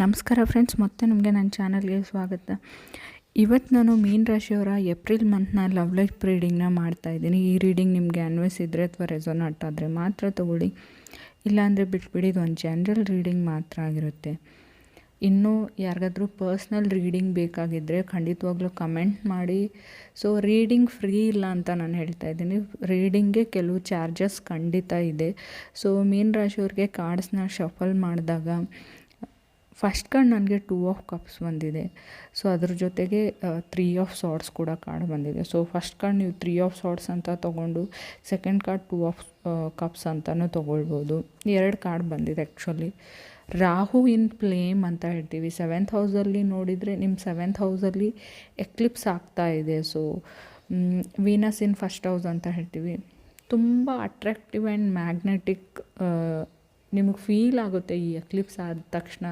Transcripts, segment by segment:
ನಮಸ್ಕಾರ ಫ್ರೆಂಡ್ಸ್ ಮತ್ತೆ ನಿಮಗೆ ನನ್ನ ಚಾನಲ್ಗೆ ಸ್ವಾಗತ. ಇವತ್ತು ನಾನು ಮೀನ್ ರಾಶಿಯವರ ಏಪ್ರಿಲ್ ಮಂತ್ನ ಲವ್ ಲೈಫ್ ರೀಡಿಂಗ್ನ ಮಾಡ್ತಾಯಿದ್ದೀನಿ ಈ ರೀಡಿಂಗ್ ನಿಮಗೆ ಅನ್ವಯಿಸಿದರೆ ಅಥವಾ ರೆಸೊನಾಟ್ ಆದರೆ ಮಾತ್ರ ತೊಗೊಳ್ಳಿ. ಇಲ್ಲಾಂದರೆ ಬಿಟ್ಬಿಡಿ, ಇದು ಒಂದು ಜನರಲ್ ರೀಡಿಂಗ್ ಮಾತ್ರ ಆಗಿರುತ್ತೆ. ಇನ್ನೂ ಯಾರಿಗಾದ್ರೂ ಪರ್ಸ್ನಲ್ ರೀಡಿಂಗ್ ಬೇಕಾಗಿದ್ದರೆ ಖಂಡಿತವಾಗ್ಲೂ ಕಮೆಂಟ್ ಮಾಡಿ. ಸೊ ರೀಡಿಂಗ್ ಫ್ರೀ ಇಲ್ಲ ಅಂತ ನಾನು ಹೇಳ್ತಾ ಇದ್ದೀನಿ. ರೀಡಿಂಗ್ಗೆ ಕೆಲವು ಚಾರ್ಜಸ್ ಖಂಡಿತ ಇದೆ. ಸೊ ಮೀನ್ ರಾಶಿಯವ್ರಿಗೆ ಕಾರ್ಡ್ಸ್ನ ಶಫಲ್ ಮಾಡಿದಾಗ ಫಸ್ಟ್ ಕಾರ್ಡ್ ನನಗೆ ಟೂ ಆಫ್ ಕಪ್ಸ್ ಬಂದಿದೆ. ಸೊ ಅದ್ರ ಜೊತೆಗೆ ತ್ರೀ ಆಫ್ ಸಾಟ್ಸ್ ಕೂಡ ಕಾರ್ಡ್ ಬಂದಿದೆ. ಸೊ ಫಸ್ಟ್ ಕಾರ್ಡ್ ನೀವು ತ್ರೀ ಆಫ್ ಸಾರ್ಟ್ಸ್ ಅಂತ ತೊಗೊಂಡು second card two of cups ಅಂತಲೂ ತೊಗೊಳ್ಬೋದು. ಎರಡು ಕಾರ್ಡ್ ಬಂದಿದೆ ಆ್ಯಕ್ಚುಲಿ ರಾಹು ಇನ್ ಪ್ಲೇಮ್ ಅಂತ ಹೇಳ್ತೀವಿ. ಸೆವೆಂತ್ ಹೌಸಲ್ಲಿ ನೋಡಿದರೆ ನಿಮ್ಮ ಸೆವೆಂತ್ ಹೌಸಲ್ಲಿ ಎಕ್ಲಿಪ್ಸ್ ಆಗ್ತಾ ಇದೆ. So Venus in first house ಅಂತ ಹೇಳ್ತೀವಿ. ತುಂಬ ಅಟ್ರಾಕ್ಟಿವ್ ಆ್ಯಂಡ್ ಮ್ಯಾಗ್ನೆಟಿಕ್ ನಿಮಗೆ ಫೀಲ್ ಆಗುತ್ತೆ ಈ ಎಕ್ಲಿಪ್ಸ್ ಆದ ತಕ್ಷಣ.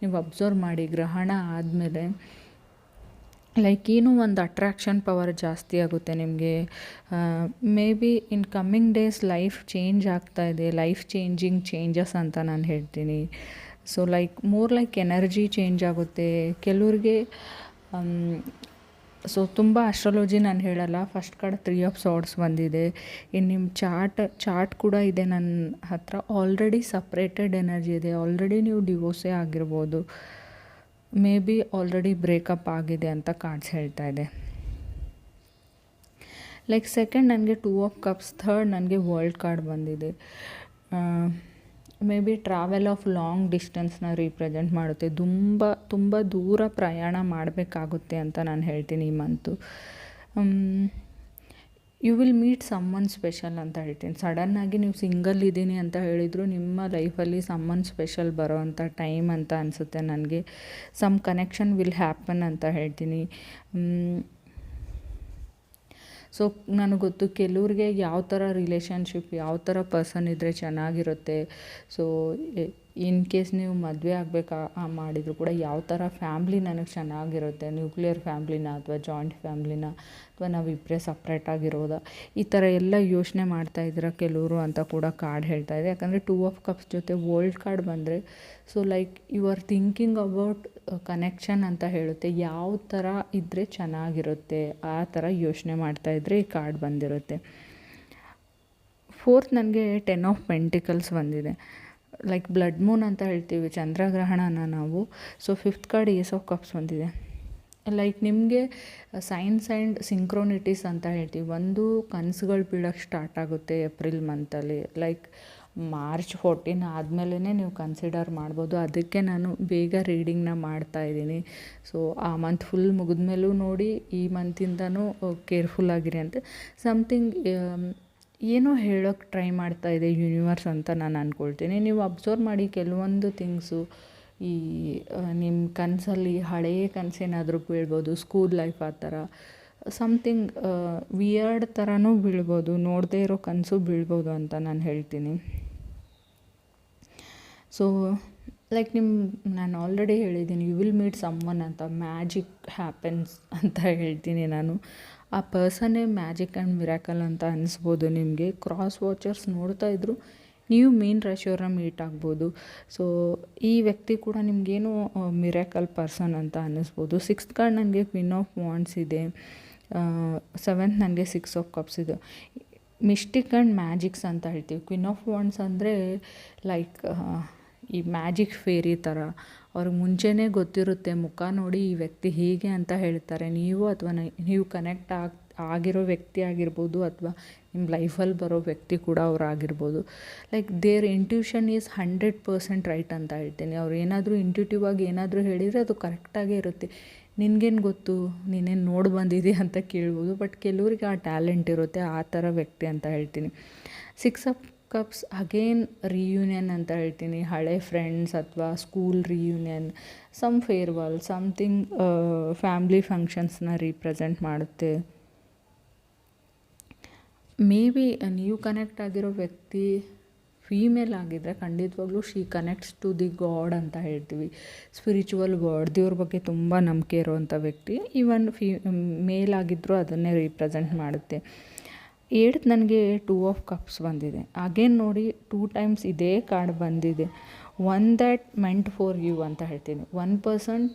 ನೀವು ಅಬ್ಸರ್ವ್ ಮಾಡಿ, ಗ್ರಹಣ ಆದಮೇಲೆ ಲೈಕ್ ಏನೂ ಒಂದು ಅಟ್ರ್ಯಾಕ್ಷನ್ ಪವರ್ ಜಾಸ್ತಿ ಆಗುತ್ತೆ ನಿಮಗೆ. Maybe in coming days life change ಆಗ್ತಾ ಇದೆ ಲೈಫ್ ಚೇಂಜಿಂಗ್ ಚೇಂಜಸ್ ಅಂತ ನಾನು ಹೇಳ್ತೀನಿ. So like more like energy change ಆಗುತ್ತೆ. ಕೆಲವ್ರಿಗೆ ಸೊ ತುಂಬ ಅಸ್ಟ್ರಾಲಜಿ ನಾನು ಹೇಳಲ್ಲ. First card three of swords ಬಂದಿದೆ. ಇನ್ನು ನಿಮ್ಮ ಚಾರ್ಟ್ ಚಾರ್ಟ್ ಕೂಡ ಇದೆ ನನ್ನ ಹತ್ರ. ಆಲ್ರೆಡಿ ಸಪ್ರೇಟೆಡ್ ಎನರ್ಜಿ ಇದೆ. ಆಲ್ರೆಡಿ ನೀವು ಡಿವೋರ್ಸೇ ಆಗಿರ್ಬೋದು. ಮೇ ಬಿ ಆಲ್ರೆಡಿ ಬ್ರೇಕಪ್ ಆಗಿದೆ ಅಂತ ಕಾರ್ಡ್ಸ್ ಹೇಳ್ತಾ ಇದೆ. ಲೈಕ್ ಸೆಕೆಂಡ್ ನನಗೆ ಟೂ ಆಫ್ ಕಪ್ಸ್ ಥರ್ಡ್ ನನಗೆ ವರ್ಲ್ಡ್ ಕಾರ್ಡ್ ಬಂದಿದೆ. May be travel of long ಡಿಸ್ಟೆನ್ಸ್ನ ರೀಪ್ರೆಸೆಂಟ್ ಮಾಡುತ್ತೆ. ತುಂಬ ತುಂಬ ದೂರ ಪ್ರಯಾಣ ಮಾಡಬೇಕಾಗುತ್ತೆ ಅಂತ ನಾನು ಹೇಳ್ತೀನಿ ಈ month you will meet someone special ಅಂತ ಹೇಳ್ತೀನಿ. ಸಡನ್ನಾಗಿ ನೀವು ಸಿಂಗಲ್ ಇದ್ದೀನಿ ಅಂತ ಹೇಳಿದ್ರು ನಿಮ್ಮ ಲೈಫಲ್ಲಿ ಸಮ್ಮನ್ ಸ್ಪೆಷಲ್ ಬರೋ ಅಂಥ ಟೈಮ್ ಅಂತ ಅನಿಸುತ್ತೆ ನನಗೆ. ಸಮ್ ಕನೆಕ್ಷನ್ ವಿಲ್ ಹ್ಯಾಪನ್ ಅಂತ ಹೇಳ್ತೀನಿ. ಸೊ ನನಗೆ ಗೊತ್ತು ಕೆಲವ್ರಿಗೆ ಯಾವ ಥರ ರಿಲೇಷನ್ಶಿಪ್ ಯಾವ ಥರ ಪರ್ಸನ್ ಇದ್ದರೆ ಚೆನ್ನಾಗಿರುತ್ತೆ. ಸೊ ಇನ್ ಕೇಸ್ ನೀವು ಮದುವೆ ಆಗಬೇಕಾ ಮಾಡಿದರೂ ಕೂಡ ಯಾವ ಥರ ಫ್ಯಾಮ್ಲಿ ನನಗೆ ಚೆನ್ನಾಗಿರುತ್ತೆ. ನ್ಯೂಕ್ಲಿಯರ್ ಫ್ಯಾಮ್ಲಿನ ಅಥವಾ ಜಾಯಿಂಟ್ ಫ್ಯಾಮ್ಲಿನ ಅಥವಾ ನಾವಿಬ್ಬರೇ ಸಪ್ರೇಟಾಗಿರೋದ ಈ ಥರ ಎಲ್ಲ ಯೋಚನೆ ಮಾಡ್ತಾ ಇದ್ದೀರ ಕೆಲವರು ಅಂತ ಕೂಡ ಕಾರ್ಡ್ ಹೇಳ್ತಾ ಇದೆ. ಯಾಕಂದರೆ ಟೂ ಆಫ್ ಕಪ್ಸ್ ಜೊತೆ ಓಲ್ಡ್ ಕಾರ್ಡ್ ಬಂದರೆ so like you are thinking about connection ಅಂತ ಹೇಳುತ್ತೆ. ಯಾವ ಥರ ಇದ್ದರೆ ಚೆನ್ನಾಗಿರುತ್ತೆ, ಆ ಥರ ಯೋಚನೆ ಮಾಡ್ತಾಯಿದ್ರೆ ಈ ಕಾರ್ಡ್ ಬಂದಿರುತ್ತೆ. ಫೋರ್ತ್ ನನಗೆ ಟೆನ್ ಆಫ್ ಪೆಂಟಿಕಲ್ಸ್ ಬಂದಿದೆ. ಲೈಕ್ ಬ್ಲಡ್ ಮೂನ್ ಅಂತ ಹೇಳ್ತೀವಿ, ಚಂದ್ರಗ್ರಹಣನ ನಾವು. So fifth card ace of cups ಬಂದಿದೆ. ಲೈಕ್ ನಿಮಗೆ ಸೈನ್ಸ್ ಆ್ಯಂಡ್ ಸಿಂಕ್ರೋನಿಟೀಸ್ ಅಂತ ಹೇಳ್ತೀವಿ. ಒಂದು ಕನಸುಗಳು ಬೀಳೋಕ್ಕೆ ಸ್ಟಾರ್ಟ್ ಆಗುತ್ತೆ ಏಪ್ರಿಲ್ ಮಂತಲ್ಲಿ ಲೈಕ್ ಮಾರ್ಚ್ ಫೋರ್ಟೀನ್ ಆದಮೇಲೆ ನೀವು ಕನ್ಸಿಡರ್ ಮಾಡ್ಬೋದು. ಅದಕ್ಕೆ ನಾನು ಬೇಗ ರೀಡಿಂಗ್ನ ಮಾಡ್ತಾ ಇದ್ದೀನಿ. ಸೊ ಆ ಮಂತ್ ಫುಲ್ ಮುಗಿದ್ಮೇಲೂ ನೋಡಿ, ಈ ಮಂತಿಂದನೂ ಕೇರ್ಫುಲ್ ಆಗಿರಿ ಅಂತ. ಸಮಥಿಂಗ್ ಏನೋ ಹೇಳೋಕ್ಕೆ ಟ್ರೈ ಮಾಡ್ತಾ ಇದೆ ಯೂನಿವರ್ಸ್ ಅಂತ ನಾನು ಅಂದ್ಕೊಳ್ತೀನಿ ನೀವು ಅಬ್ಸರ್ವ್ ಮಾಡಿ ಕೆಲವೊಂದು ಥಿಂಗ್ಸು ಈ ನಿಮ್ಮ ಕನಸಲ್ಲಿ ಹಳೆಯ ಕನಸೇನಾದರೂ ಬೀಳ್ಬೋದು ಸ್ಕೂಲ್ ಲೈಫ್ ಆ ಥರ. ಸಮಥಿಂಗ್ ವಿಯರ್ಡ್ ಥರನೂ ಬೀಳ್ಬೋದು, ನೋಡದೇ ಇರೋ ಕನಸು ಬೀಳ್ಬೋದು ಅಂತ ನಾನು ಹೇಳ್ತೀನಿ. ಸೊ ಲೈಕ್ ನಿಮ್ಮ ನಾನು ಆಲ್ರೆಡಿ ಹೇಳಿದ್ದೀನಿ ಯು ವಿಲ್ ಮೀಟ್ ಸಮ್ಮನ್ ಅಂತ ಮ್ಯಾಜಿಕ್ ಹ್ಯಾಪನ್ಸ್ ಅಂತ ಹೇಳ್ತೀನಿ ನಾನು. ಆ ಪರ್ಸನ್ನೇ ಮ್ಯಾಜಿಕ್ ಆ್ಯಂಡ್ ಮಿರಾಕಲ್ ಅಂತ ಅನಿಸ್ಬೋದು ನಿಮಗೆ. ಕ್ರಾಸ್ ವಾಚರ್ಸ್ ನೋಡ್ತಾ ಇದ್ರು, ನೀವು ಮೇನ್ ರಾಶಿಯವ್ರನ್ನ ಮೀಟ್ ಆಗ್ಬೋದು. ಸೊ ಈ ವ್ಯಕ್ತಿ ಕೂಡ ನಿಮಗೇನು ಮಿರಾಕಲ್ ಪರ್ಸನ್ ಅಂತ ಅನ್ನಿಸ್ಬೋದು ಸಿಕ್ಸ್ತ್ ಕಾರ್ಡ್ ನನಗೆ ಕ್ವಿನ್ ಆಫ್ ವಾಂಡ್ಸ್ ಇದೆ. ಸೆವೆಂತ್ ನನಗೆ ಸಿಕ್ಸ್ ಆಫ್ ಕಪ್ಸ್ ಇದು. ಮಿಸ್ಟಿಕ್ ಆ್ಯಂಡ್ ಮ್ಯಾಜಿಕ್ಸ್ ಅಂತ ಹೇಳ್ತೀವಿ. ಕ್ವಿನ್ ಆಫ್ ವಾಂಡ್ಸ್ ಅಂದರೆ ಲೈಕ್ ಈ ಮ್ಯಾಜಿಕ್ ಫೇರಿ ಥರ ಅವ್ರಿಗೆ ಮುಂಚೆನೇ ಗೊತ್ತಿರುತ್ತೆ ಮುಖ ನೋಡಿ ಈ ವ್ಯಕ್ತಿ ಹೀಗೆ ಅಂತ ಹೇಳ್ತಾರೆ. ನೀವು ಅಥವಾ ನೀವು ಕನೆಕ್ಟ್ ಆಗಿ ಆಗಿರೋ ವ್ಯಕ್ತಿ ಆಗಿರ್ಬೋದು ಅಥವಾ ನಿಮ್ಮ ಲೈಫಲ್ಲಿ ಬರೋ ವ್ಯಕ್ತಿ ಕೂಡ ಅವ್ರು like their intuition is hundred percent right ಅಂತ ಹೇಳ್ತೀನಿ. ಅವ್ರು ಏನಾದರೂ ಇಂಟ್ಯೂಟಿವ್ ಆಗಿ ಏನಾದರೂ ಹೇಳಿದರೆ ಅದು ಕರೆಕ್ಟಾಗೇ ಇರುತ್ತೆ. ನಿನಗೇನು ಗೊತ್ತು? ನೀನೇನು ನೋಡಿ ಬಂದಿದೆ ಅಂತ ಕೇಳ್ಬೋದು. ಬಟ್ ಕೆಲವ್ರಿಗೆ ಆ ಟ್ಯಾಲೆಂಟ್ ಇರುತ್ತೆ, ಆ ಥರ ವ್ಯಕ್ತಿ ಅಂತ ಹೇಳ್ತೀನಿ. Six of cups again reunion ಅಂತ ಹೇಳ್ತೀನಿ. ಹಳೆ ಫ್ರೆಂಡ್ಸ್ ಅಥವಾ school reunion some farewell something family ಫಂಕ್ಷನ್ಸ್ನ represent ಮಾಡುತ್ತೆ. ಮೇ ಬಿ ನೀವು ಕನೆಕ್ಟ್ ಆಗಿರೋ ವ್ಯಕ್ತಿ ಫೀಮೇಲ್ ಆಗಿದ್ದರೆ ಖಂಡಿತವಾಗ್ಲೂ she connects to the god ಅಂತ ಹೇಳ್ತೀವಿ. ಸ್ಪಿರಿಚುವಲ್ ಗಾಡ್ ದೇವ್ರ ಬಗ್ಗೆ ತುಂಬ ನಂಬಿಕೆ ಇರುವಂಥ ವ್ಯಕ್ತಿ. ಈವನ್ ಫೀ ಮೇಲ್ ಆಗಿದ್ದರೂ ಅದನ್ನೇ ರೀಪ್ರೆಸೆಂಟ್ ಮಾಡುತ್ತೆ. ಏಡ್ತ್ ನನಗೆ ಟೂ ಆಫ್ ಕಪ್ಸ್ ಬಂದಿದೆ. ಅಗೇನ್ ನೋಡಿ ಟೂ ಟೈಮ್ಸ್ ಇದೇ ಕಾರ್ಡ್ ಬಂದಿದೆ. One that meant for you ಅಂತ ಹೇಳ್ತೀನಿ. One person